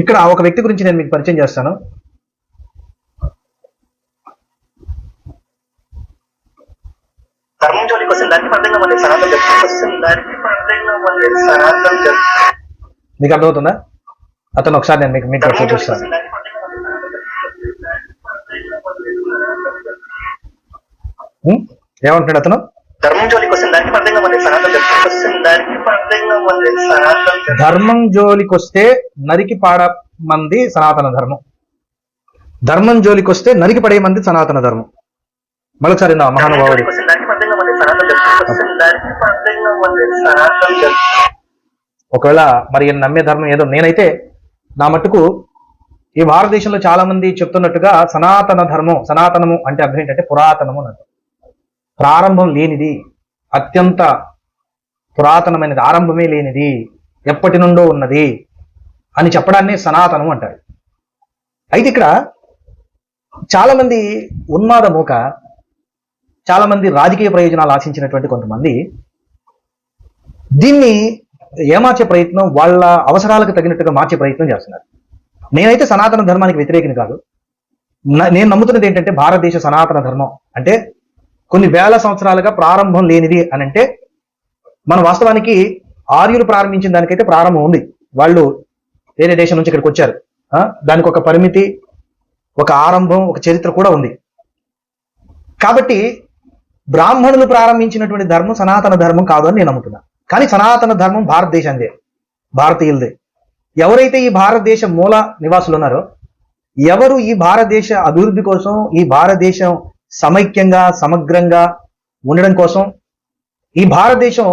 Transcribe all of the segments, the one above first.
ఇక్కడ ఒక వ్యక్తి గురించి నేను మీకు పరిచయం చేస్తాను. ధర్మం జోలికి వస్తుంది దానికి పండుగ మళ్ళీ సనాతన జరుగుతుంది వస్తుంది దానికి పండుగ మళ్ళీ సనాతన జరుగుతుంది మీకు అర్థమవుతుందా? అతను ఒకసారి నేను మీకు మీకు జోలికి చూపిస్తాను? ఏమంటున్నాడు అతను? ధర్మం జోలికి వస్తుంది దానికి పండుగ మళ్ళీ సనాతన వస్తుంది దానికి పండుగ మళ్ళీ సనాతన ధర్మం జోలికొస్తే నరికి పాడ మంది సనాతన ధర్మం. ధర్మం జోలికొస్తే నరికి పడే మంది సనాతన ధర్మం. మరొకసారి నా మహానుభావుడు. ఒకవేళ మరి నమ్మే ధర్మం ఏదో నేనైతే నా మట్టుకు ఈ భారతదేశంలో చాలా మంది చెప్తున్నట్టుగా సనాతన ధర్మం సనాతనము అంటే అర్థం ఏంటంటే పురాతనము అని ప్రారంభం లేనిది అత్యంత పురాతనమైనది ఆరంభమే లేనిది ఎప్పటి నుండో ఉన్నది అని చెప్పడాన్ని సనాతనం అంటారు. అయితే ఇక్కడ చాలామంది ఉన్మాద మూక చాలామంది రాజకీయ ప్రయోజనాలు ఆశించినటువంటి కొంతమంది దీన్ని ఏమార్చే ప్రయత్నం వాళ్ళ అవసరాలకు తగినట్టుగా మార్చే ప్రయత్నం చేస్తున్నారు. నేనైతే సనాతన ధర్మానికి వ్యతిరేకిని కాదు. న- నేను నమ్ముతున్నది ఏంటంటే భారతదేశ సనాతన ధర్మం. అంటే కొన్ని వేల సంవత్సరాలుగా ప్రారంభం లేనిది అని అంటే మన వాస్తవానికి ఆర్యులు ప్రారంభించిన దానికైతే ప్రారంభం ఉంది. వాళ్ళు వేరే దేశం నుంచి ఇక్కడికి వచ్చారు. దానికి ఒక పరిమితి ఒక ఆరంభం ఒక చరిత్ర కూడా ఉంది. కాబట్టి బ్రాహ్మణులు ప్రారంభించినటువంటి ధర్మం సనాతన ధర్మం కాదు అని నేను నమ్ముతున్నా. కానీ సనాతన ధర్మం భారతదేశందే భారతీయులదే. ఎవరైతే ఈ భారతదేశ మూల నివాసులు ఉన్నారో ఎవరు ఈ భారతదేశ అభివృద్ధి కోసం ఈ భారతదేశం సమైక్యంగా సమగ్రంగా ఉండడం కోసం ఈ భారతదేశం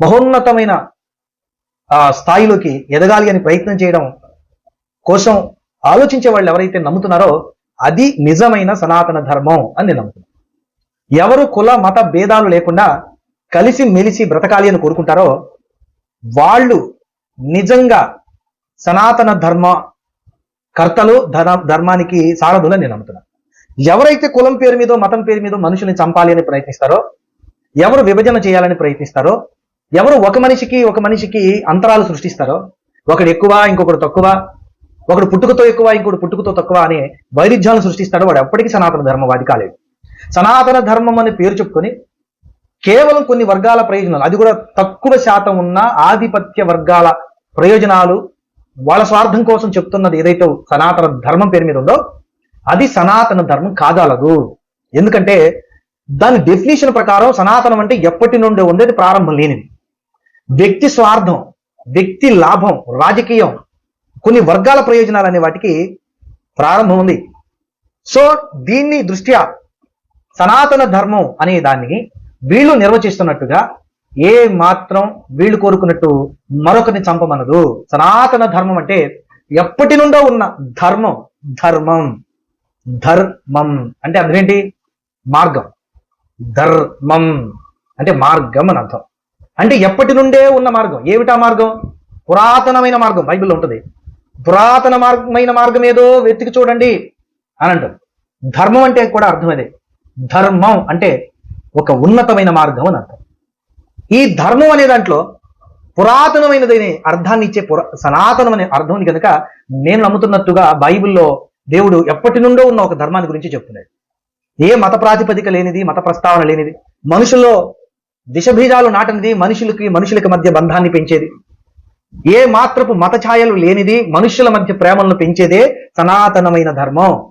మహోన్నతమైన ఆ స్థాయిలోకి ఎదగాలి అని ప్రయత్నం చేయడం కోసం ఆలోచించే వాళ్ళు ఎవరైతే నమ్ముతున్నారో అది నిజమైన సనాతన ధర్మం అని నేను నమ్ముతున్నాను. ఎవరు కుల మత భేదాలు లేకుండా కలిసి మెలిసి బ్రతకాలి అని కోరుకుంటారో వాళ్ళు నిజంగా సనాతన ధర్మ కర్తలు ధర ధర్మానికి సారథులని నేను నమ్ముతున్నాను. ఎవరైతే కులం పేరు మీదో మతం పేరు మీదో మనుషుల్ని చంపాలి అని ప్రయత్నిస్తారో ఎవరు విభజన చేయాలని ప్రయత్నిస్తారో ఎవరు ఒక మనిషికి ఒక మనిషికి అంతరాలు సృష్టిస్తారో? ఒకడు ఎక్కువ ఇంకొకడు తక్కువ. ఒకడు పుట్టుకతో ఎక్కువ ఇంకొకడు పుట్టుకతో తక్కువ అనే వైరుధ్యాలను సృష్టిస్తాడో వాడు ఎప్పటికీ సనాతన ధర్మవాది కాలేడు. సనాతన ధర్మం అనే పేరు చెప్పుకొని కేవలం కొన్ని వర్గాల ప్రయోజనాలు అది కూడా తక్కువ శాతం ఉన్న ఆధిపత్య వర్గాల ప్రయోజనాలు వాళ్ళ స్వార్థం కోసం చెప్తున్నది ఏదైతే సనాతన ధర్మం పేరు మీద ఉందో అది సనాతన ధర్మం కాగలదు ఎందుకంటే దాని డెఫినేషన్ ప్రకారం సనాతనం అంటే ఎప్పటి నుండి ఉండేది ప్రారంభం లేనిది. వ్యక్తి స్వార్థం వ్యక్తి లాభం రాజకీయం కొన్ని వర్గాల ప్రయోజనాలు అనే వాటికి ప్రారంభం ఉంది. సో దీన్ని దృష్ట్యా సనాతన ధర్మం అనే దాన్ని వీళ్ళు నిర్వచిస్తున్నట్టుగా ఏ మాత్రం వీళ్ళు కోరుకున్నట్టు మరొకరిని చంపమనదు. సనాతన ధర్మం అంటే ఎప్పటి నుండో ఉన్న ధర్మం ధర్మం ధర్మం. అంటే అర్థం ఏంటి మార్గం. ధర్మం. అంటే మార్గం అని అర్థం. అంటే ఎప్పటి నుండే ఉన్న మార్గం? ఏమిటా మార్గం? పురాతనమైన మార్గం. బైబిల్లో ఉంటుంది. పురాతన మార్గమైన మార్గం ఏదో వెతికి చూడండి అని అంటారు ధర్మం అంటే కూడా అర్థం అదే. ధర్మం అంటే ఒక ఉన్నతమైన మార్గం అని అర్థం. ఈ ధర్మం అనే దాంట్లో పురాతనమైనదని అర్థాన్ని ఇచ్చే పురా సనాతనం అనే అర్థం ఉంది కనుక నేను నమ్ముతున్నట్టుగా బైబిల్లో దేవుడు ఎప్పటి నుండో ఉన్న ఒక ధర్మాన్ని గురించి చెప్తున్నాడు. ఏ మత ప్రాతిపదిక లేనిది మత ప్రస్తావన లేనిది మనుషుల్లో విషబీజాలు నాటనిది మనుషులకి మనుషులకి మధ్య బంధాన్ని పెంచేది. ఏ మాత్రపు మత ఛాయలు లేనిది మనుషుల మధ్య ప్రేమలను పెంచేదే సనాతనమైన ధర్మం.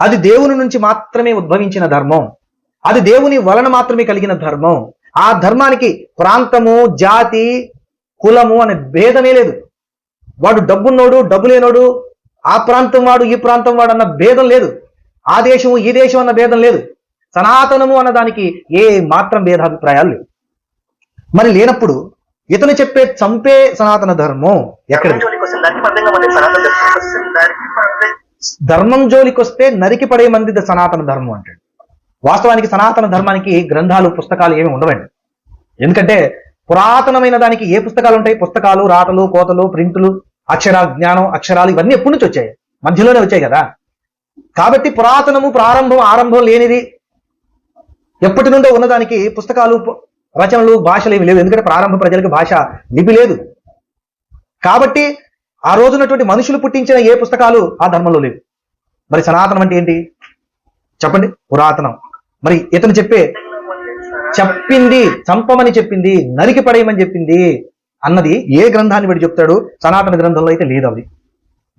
అది దేవుని నుంచి మాత్రమే ఉద్భవించిన ధర్మం. అది దేవుని వలన మాత్రమే కలిగిన ధర్మం. ఆ ధర్మానికి ప్రాంతము జాతి కులము అనే భేదమే లేదు. వాడు డబ్బున్నోడు డబ్బు లేనోడు ఆ ప్రాంతం వాడు ఈ ప్రాంతం వాడు అన్న భేదం లేదు. ఆ దేశము ఈ దేశం అన్న భేదం లేదు. సనాతనము అన్నదానికి ఏ మాత్రం భేదాభిప్రాయాలు లేవు. మరి లేనప్పుడు ఇతను చెప్పే చంపే సనాతన ధర్మం ఎక్కడ? ధర్మం జోలికి వస్తే జోలికొస్తే నరికి పడే మంది సనాతన ధర్మం అంటాడు. వాస్తవానికి సనాతన ధర్మానికి గ్రంథాలు పుస్తకాలు ఏమి ఉండవండి. ఎందుకంటే పురాతనమైన దానికి ఏ పుస్తకాలు ఉంటాయి? పుస్తకాలు రాతలు కోతలు ప్రింటులు అక్షర జ్ఞానం అక్షరాలు ఇవన్నీ ఎప్పటి నుంచి వచ్చాయి. మధ్యలోనే వచ్చాయి కదా. కాబట్టి పురాతనము ప్రారంభం ఆరంభం లేనిది ఎప్పటి నుండో ఉన్నదానికి పుస్తకాలు రచనలు భాషలు ఏమి లేవు. ఎందుకంటే ప్రారంభ ప్రజలకు భాష లిపి లేదు. కాబట్టి ఆ రోజున్నటువంటి మనుషులు పుట్టించిన ఏ పుస్తకాలు ఆ ధర్మంలో లేవు. మరి సనాతనం అంటే ఏంటి? చెప్పండి. పురాతనం. మరి ఇతను చెప్పే చెప్పింది చంపమని చెప్పింది నరికి పడేయమని చెప్పింది అన్నది ఏ గ్రంథాన్ని వీడు చెప్తాడు? సనాతన గ్రంథంలో అయితే లేదు అది.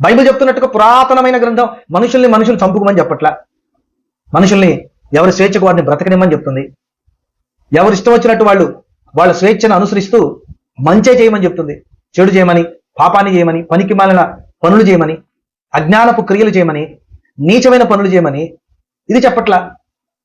బైబిల్ చెప్తున్నట్టుగా పురాతనమైన గ్రంథం మనుషుల్ని మనుషులు చంపుకోమని చెప్పట్లా. మనుషుల్ని ఎవరి స్వేచ్ఛకు వారిని బ్రతకనిమ్మని చెప్తుంది. ఎవరు ఇష్టం వచ్చినట్టు వాళ్ళు వాళ్ళ స్వేచ్ఛను అనుసరిస్తూ మంచే చేయమని చెప్తుంది. చెడు చేయమని పాపాన్ని చేయమని పనికి మాలిన పనులు చేయమని అజ్ఞానపు క్రియలు చేయమని నీచమైన పనులు చేయమని ఇది చెప్పట్లా?